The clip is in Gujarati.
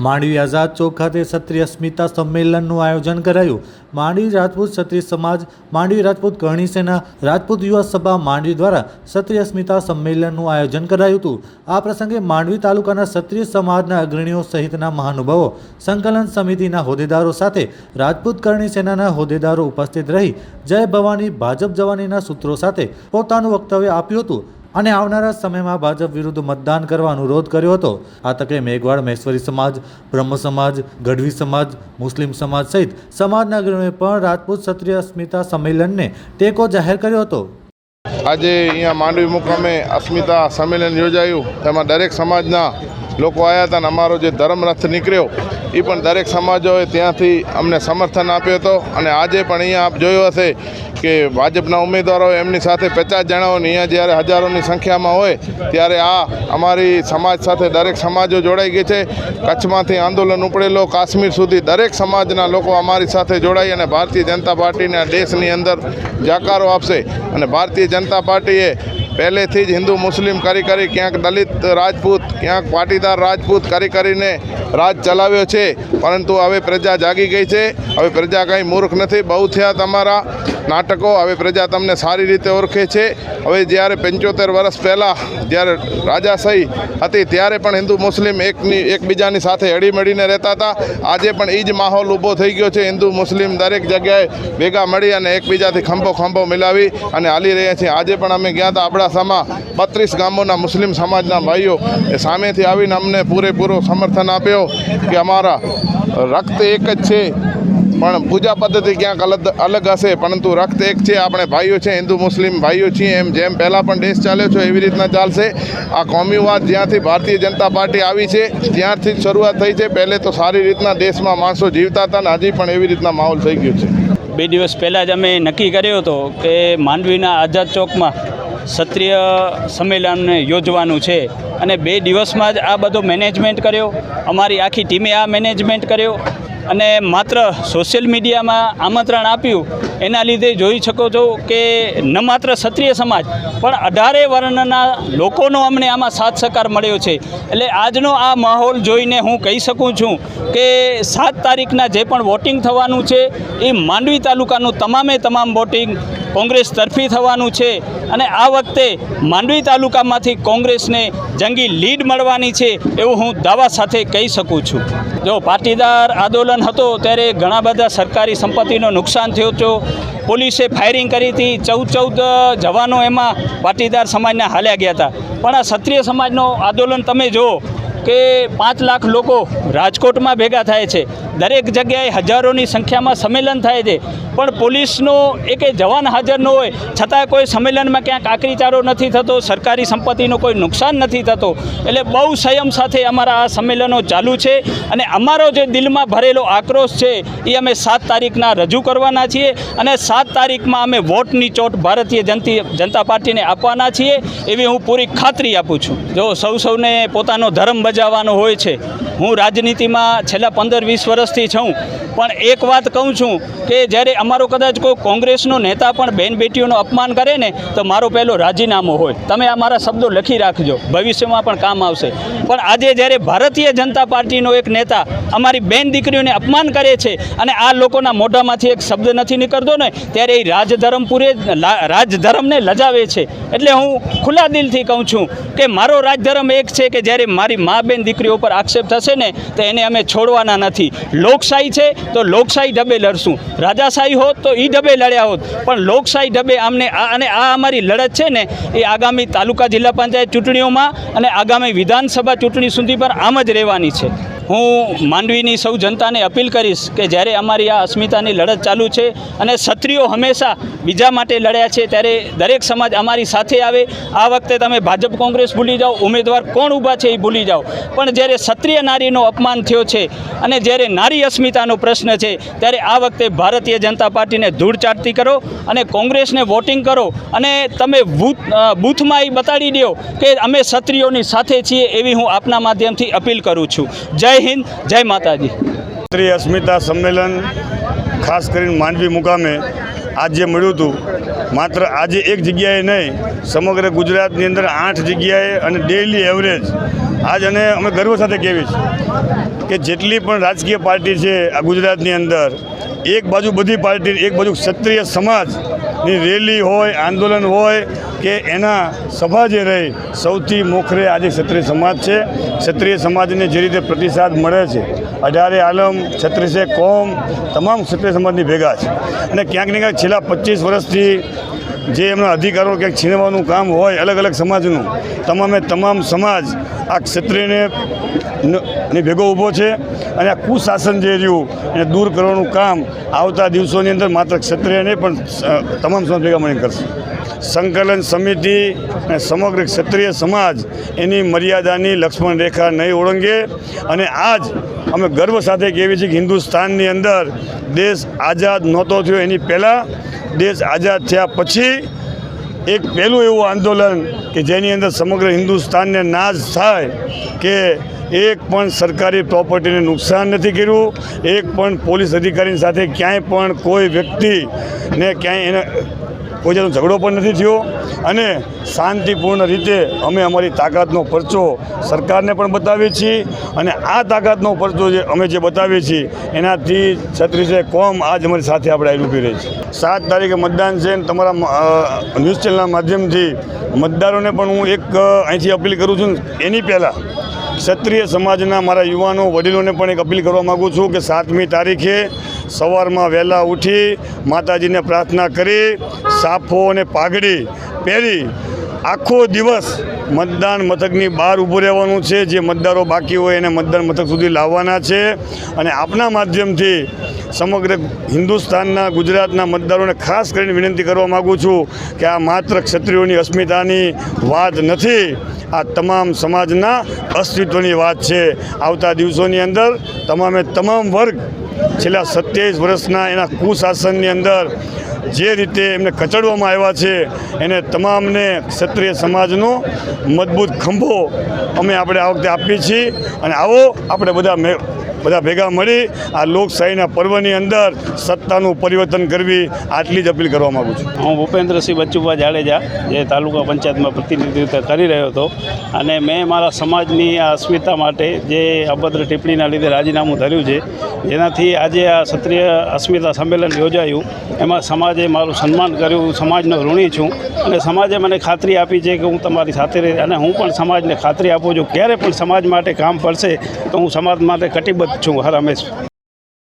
માંડવી આઝાદ ચોક ખાતે ક્ષત્રિય અસ્મિતા સંમેલનનું આયોજન કરાયું. માંડવી રાજપૂત ક્ષત્રિય સમાજ, માંડવી રાજપૂત કરણી સેના, રાજપૂત યુવા સભા માંડવી દ્વારા ક્ષત્રિય અસ્મિતા સંમેલનનું આયોજન કરાયું હતું. આ પ્રસંગે માંડવી તાલુકાના ક્ષત્રિય સમાજના અગ્રણીઓ સહિતના મહાનુભાવો, સંકલન સમિતિના હોદ્દેદારો સાથે રાજપૂત કરણી સેનાના હોદ્દેદારો ઉપસ્થિત રહી જય ભવાની, ભાજપ જવાનીના સૂત્રો સાથે પોતાનું વક્તવ્ય આપ્યું હતું. અને આવનારા સમયમાં ભાજપ વિરુદ્ધ મતદાન કરવા અનુરોધ કર્યો હતો. આ તકે મેઘવાડ મહેશ્વરી સમાજ, બ્રહ્મ સમાજ, ગઢવી સમાજ, મુસ્લિમ સમાજ સહિત સમાજના અગ્રણીઓએ પણ રાજપૂત ક્ષત્રિય અસ્મિતા સંમેલનને ટેકો જાહેર કર્યો હતો. આજે અહીંયા માંડવી મુકામે અસ્મિતા સંમેલન યોજાયું. તેમાં દરેક સમાજના લોકો આવ્યા હતા અને અમારો જે ધર્મરથ નીકળ્યો એ પણ દરેક સમાજોએ ત્યાંથી અમને સમર્થન આપ્યો હતો. અને આજે પણ અહીંયા આપ જોયું હશે કે ભાજપના ઉમેદવારો એમની સાથે પચાસ જણાઓની અહીંયા જ્યારે હજારોની સંખ્યામાં હોય ત્યારે આ અમારી સમાજ સાથે દરેક સમાજો જોડાઈ ગઈ છે. કચ્છમાંથી આંદોલન ઉપડેલો, કાશ્મીર સુધી દરેક સમાજના લોકો અમારી સાથે જોડાઈ અને ભારતીય જનતા પાર્ટીને દેશની અંદર જાકારો આપશે. અને ભારતીય જનતા પાર્ટીએ પહેલેથી જ હિન્દુ મુસ્લિમ કરી કરી ક્યાંક દલિત રાજપૂત, ક્યાંક પાટીદાર રાજપૂત કરી કરીને રાજ ચલાવ્યો છે. પરંતુ હવે પ્રજા જાગી ગઈ છે. હવે પ્રજા કંઈ મૂર્ખ નથી. બહુ થયા તમારા નાટકો. હવે પ્રજા તમને સારી રીતે ઓળખે છે. હવે જ્યારે પંચોતેર વર્ષ પહેલાં જ્યારે રાજાશાહી હતી, ત્યારે પણ હિન્દુ મુસ્લિમ એકની, એકબીજાની સાથે હળીમળીને રહેતા હતા. આજે પણ એ જ માહોલ ઊભો થઈ ગયો છે. હિન્દુ મુસ્લિમ દરેક જગ્યાએ ભેગા મળી અને એકબીજાથી ખંભો ખંભો મિલાવી અને હાલી રહ્યા છીએ. આજે પણ અમે ગયા હતા અબડાસામાં બત્રીસ ગામોના મુસ્લિમ સમાજના ભાઈઓ એ સામેથી આવીને અમને પૂરેપૂરો સમર્થન આપ્યો કે અમારા રક્ત એક જ છે, પણ પૂજા પદ્ધતિ ક્યાંક અલગ અલગ હશે, પરંતુ રક્ત એક છે, આપણે ભાઈઓ છે, હિન્દુ મુસ્લિમ ભાઈઓ છીએ, એમ જેમ પહેલાં પણ દેશ ચાલ્યો છે, એવી રીતના ચાલશે. આ કોમ્યુવાદ જ્યાંથી ભારતીય જનતા પાર્ટી આવી છે, ત્યાંથી જ શરૂઆત થઈ છે. પહેલે તો સારી રીતના દેશમાં માણસો જીવતા હતા ને હજી પણ એવી રીતના માહોલ થઈ ગયો છે. બે દિવસ પહેલાં જ અમે નક્કી કર્યો હતો કે માંડવીના આઝાદ ચોકમાં ક્ષત્રિય સંમેલનને યોજવાનું છે. અને બે દિવસમાં જ આ બધો મેનેજમેન્ટ કર્યો. અમારી આખી ટીમે આ મેનેજમેન્ટ કર્યો. અને માત્ર સોશિયલ મીડિયામાં આમંત્રણ આપ્યું, એના લીધે જોઈ શકો છો કે ન માત્ર ક્ષત્રિય સમાજ, પણ અઢારે વર્ણના લોકોનો અમને આમાં સાથ સહકાર મળ્યો છે. એટલે આજનો આ માહોલ જોઈને હું કહી શકું છું કે સાત તારીખના જે પણ વોટિંગ થવાનું છે, એ માંડવી તાલુકાનું તમામે તમામ વોટિંગ કોંગ્રેસ તરફી થવાનું છે. અને આ વખતે માંડવી તાલુકામાંથી કોંગ્રેસને જંગી લીડ મળવાની છે, એવું હું દાવા સાથે કહી શકું છું. જો પાટીદાર આંદોલન હતો ત્યારે ઘણા બધા સરકારી સંપત્તિનો નુકસાન થયો હતું. પોલીસે ફાયરિંગ કરી હતી. ચૌદ ચૌદ જવાનો એમાં પાટીદાર સમાજના હાલ્યા ગયા હતા. પણ આ ક્ષત્રિય સમાજનો આંદોલન તમે જુઓ કે પાંચ લાખ લોકો રાજકોટમાં ભેગા થાય છે. દરેક જગ્યાએ હજારોની સંખ્યામાં સંમેલન થાય છે. પણ પોલીસનો એકે જવાન હાજર ન હોય, છતાં કોઈ સંમેલનમાં ક્યાંક આકરીચારો નથી થતો, સરકારી સંપત્તિનો કોઈ નુકસાન નથી થતો. એટલે બહુ સંયમ સાથે અમારા આ સંમેલનો ચાલુ છે અને અમારો જે દિલમાં ભરેલો આક્રોશ છે, એ અમે સાત તારીખના રજૂ કરવાના છીએ અને સાત તારીખમાં અમે વોટની ચોટ ભારતીય જનતી, જનતા પાર્ટીને આપવાના છીએ. એવી હું પૂરી ખાતરી આપું છું. જો સૌ સૌને પોતાનો ધર્મ બજાવવાનો હોય છે. હું રાજનીતિમાં છેલ્લા પંદર વીસ વર્ષથી છું. પણ એક વાત કહું છું કે જ્યારે અમારો કદાચ કોઈ કોંગ્રેસનો નેતા પણ બેન બેટીઓનું અપમાન કરે ને, તો મારો પહેલો રાજીનામું હોય. તમે આ મારા શબ્દો લખી રાખજો. ભવિષ્યમાં પણ કામ આવશે. પણ આજે જ્યારે ભારતીય જનતા પાર્ટીનો એક નેતા અમારી બેન દીકરીઓને અપમાન કરે છે અને આ લોકોના મોઢામાંથી એક શબ્દ નથી નીકળતો ને, ત્યારે એ રાજધર્મ પૂરે રાજધર્મને લજાવે છે. એટલે હું ખુલ્લા દિલથી કહું છું કે મારો રાજધર્મ એક છે કે જ્યારે મારી મા બેન દીકરીઓ પર આક્ષેપ થશે ને, તો એને અમે છોડવાના નથી. લોકશાહી છે, તો લોકશાહી ઢબે લડશું. રાજાશાહી હોત, તો એ ઢબે લડ્યા હોત. પણ લોકશાહી ઢબે આમને અને આ અમારી લડત છે ને, એ આગામી તાલુકા જિલ્લા પંચાયત ચૂંટણીઓમાં અને આગામી વિધાનસભા ચૂંટણી સુધી પર આમ જ રહેવાની છે. હું માંડવીની સૌ જનતાને અપીલ કરીશ કે જ્યારે અમારી આ અસ્મિતાની લડત ચાલુ છે અને ક્ષત્રિયો હંમેશા બીજા માટે લડ્યા છે, ત્યારે દરેક સમાજ અમારી સાથે આવે. આ વખતે તમે ભાજપ કોંગ્રેસ ભૂલી જાઓ, ઉમેદવાર કોણ ઊભા છે એ ભૂલી જાઓ. પણ જ્યારે ક્ષત્રિય નારીનો અપમાન થયો છે અને જ્યારે નારી અસ્મિતાનો પ્રશ્ન છે, ત્યારે આ વખતે ભારતીય જનતા પાર્ટીને ધૂળ ચાટતી કરો અને કોંગ્રેસને વોટિંગ કરો અને તમે બૂથમાં એ બતાડી દો કે અમે ક્ષત્રિયોની સાથે છીએ એવી હું આપના માધ્યમથી અપીલ કરું છું. જય હિન્દ, જય માતાજી. ક્ષત્રિય અસ્મિતા સંમેલન, ખાસ કરીને માંડવી મુકામે આજે મળ્યું હતું. માત્ર આજે એક જગ્યાએ નહીં, સમગ્ર ગુજરાતની અંદર આઠ જગ્યાએ અને ડેઇલી એવરેજ આજ અને અમે ગર્વ સાથે કહેવી છે કે જેટલી પણ રાજકીય પાર્ટી છે આ ગુજરાતની અંદર, એક બાજુ બધી પાર્ટી, એક બાજુ ક્ષત્રિય સમાજની રેલી હોય, આંદોલન હોય કે એના સભા જે રહી, સૌથી મોખરે આજે ક્ષત્રિય સમાજ છે. ક્ષત્રિય સમાજને જે રીતે પ્રતિસાદ મળે છે, અઢારે આલમ, છત્રીસે કોમ, તમામ ક્ષત્રિય સમાજની ભેગા છે. અને ક્યાંક ને ક્યાંક છેલ્લા પચીસ વર્ષથી જે એમના અધિકારો ક્યાંક છીનવાનું કામ હોય, અલગ અલગ સમાજનું, તમામે તમામ સમાજ આ ક્ષત્રિયને ભેગો ઊભો છે અને આ કુશાસન જે રહ્યું, એને દૂર કરવાનું કામ આવતા દિવસોની અંદર માત્ર ક્ષત્રિયને પણ તમામ સમાજ ભેગા મળીને કરશે. સંકલન સમિતિ અને સમગ્ર ક્ષત્રિય સમાજ એની મર્યાદાની લક્ષ્મણ રેખા નહીં ઓળંગે. અને આજ અમે ગર્વ સાથે કહેવી છીએ કે હિન્દુસ્તાનની અંદર દેશ આઝાદ નહોતો થયો એની પહેલાં. દેશ આઝાદ થયા પછી એક પહેલું એવું આંદોલન કે જેની અંદર સમગ્ર હિન્દુસ્તાનને નાશ થાય કે એક પણ સરકારી પ્રોપર્ટીને નુકસાન નથી કર્યું. એક પણ પોલીસ અધિકારીની સાથે ક્યાંય પણ કોઈ વ્યક્તિને ક્યાંય એને કોઈ જાતનો ઝઘડો પણ નથી થયો. અને શાંતિપૂર્ણ રીતે અમે અમારી તાકાતનો પરચો સરકારને પણ બતાવીએ છીએ. અને આ તાકાતનો પરચો જે અમે જે બતાવીએ છીએ, એનાથી છત્રીસે કોમ આજ અમારી સાથે આપણે આવી ઊભી રહી છે. સાત તારીખે મતદાન છે અને તમારા ન્યૂઝ ચેનલના માધ્યમથી મતદારોને પણ હું એક અહીંથી અપીલ કરું છું. એની પહેલાં ક્ષત્રિય સમાજના મારા યુવાનો વડીલોને પણ એક અપીલ કરવા માગું છું કે સાતમી તારીખે સવારમાં વહેલા ઉઠી માતાજીને પ્રાર્થના કરી સાફો અને પાઘડી પહેરી આખો દિવસ મતદાન મથકની બહાર ઊભું રહેવાનું છે. જે મતદારો બાકી હોય એને મતદાન મથક સુધી લાવવાના છે. અને આપના માધ્યમથી સમગ્ર હિન્દુસ્તાનના, ગુજરાતના મતદારોને ખાસ કરીને વિનંતી કરવા માગું છું કે આ માત્ર ક્ષત્રિયોની અસ્મિતાની વાત નથી, આ તમામ સમાજના અસ્તિત્વની વાત છે. આવતા દિવસોની અંદર તમામે તમામ વર્ગ છેલ્લા સત્યાવીસ વર્ષના એના કુશાસનની અંદર જે રીતે એમને કચડવામાં આવ્યા છે, એને તમામને ક્ષત્રિય સમાજનો મજબૂત ખંભો અમે આપણે આ વખતે આપીએ છીએ. અને આવો આપણે બધા બધા ભેગા મળી આ લોકશાહીના પર્વની અંદર સત્તાનું પરિવર્તન કરવી આટલી જ અપીલ કરવા માગું છું. હું ભૂપેન્દ્રસિંહ બચ્ચુભા જાડેજા, જે તાલુકા પંચાયતમાં પ્રતિનિધિત્વ કરી રહ્યો હતો અને મેં મારા સમાજની આ અસ્મિતા માટે જે અભદ્ર ટિપ્પણીના લીધે રાજીનામું ધર્યું છે, જેનાથી આજે આ ક્ષત્રિય અસ્મિતા સંમેલન યોજાયું. એમાં સમાજે મારું સન્માન કર્યું સમાજનો ઋણી છું અને સમાજે મને ખાતરી આપી છે કે હું તમારી સાથે રહી અને હું પણ સમાજને ખાતરી આપું છું. ક્યારે પણ સમાજ માટે કામ પડશે તો હું સમાજ માટે કટિબદ્ધ છું હર હંમેશ